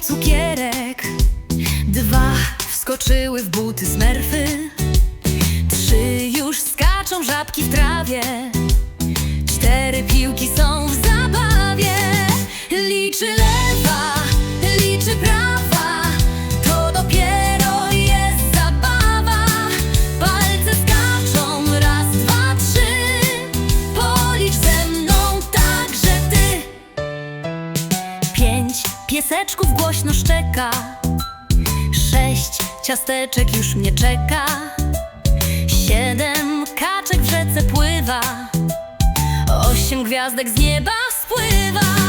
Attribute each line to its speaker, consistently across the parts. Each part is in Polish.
Speaker 1: cukierek. Dwa wskoczyły w buty smerfy Trzy już skaczą żabki w trawie. Cztery piłki są w Pięć pieseczków głośno szczeka. Sześć ciasteczek już mnie czeka. Siedem kaczek w rzece pływa. Osiem gwiazdek z nieba spływa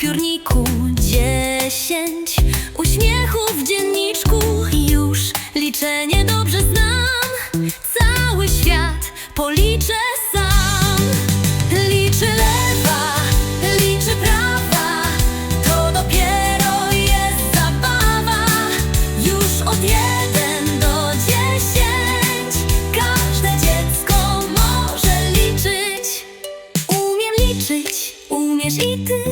Speaker 1: piórniku. Dziesięć uśmiechów w dzienniczku. Już liczenie dobrze znam. Cały świat policzę sam. Liczy lewa, liczy prawa. To dopiero jest zabawa. Już od jeden do dziesięć Każde dziecko może liczyć. Umiem liczyć, umiesz i ty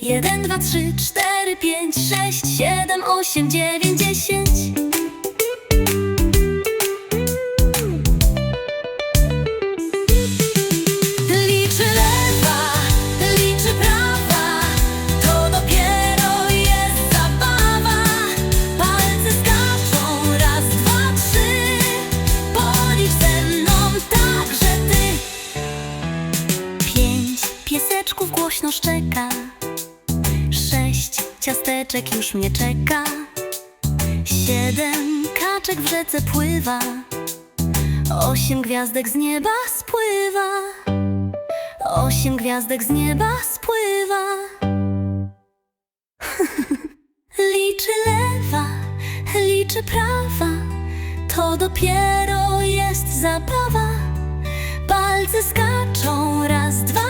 Speaker 1: Jeden, dwa, trzy, cztery, pięć, sześć, siedem, osiem, dziewięć, dziesięć. Liczy lewa, liczy prawa. To dopiero jest zabawa. Palce skaczą, raz, dwa, trzy. Policz ze mną także ty. Pięć pieseczków głośno szczeka ciasteczek już mnie czeka. Siedem kaczek w rzece pływa. Osiem gwiazdek z nieba spływa. Osiem gwiazdek z nieba spływa. Liczy lewa, liczy prawa. To dopiero jest zabawa. Palce skaczą, raz, dwa,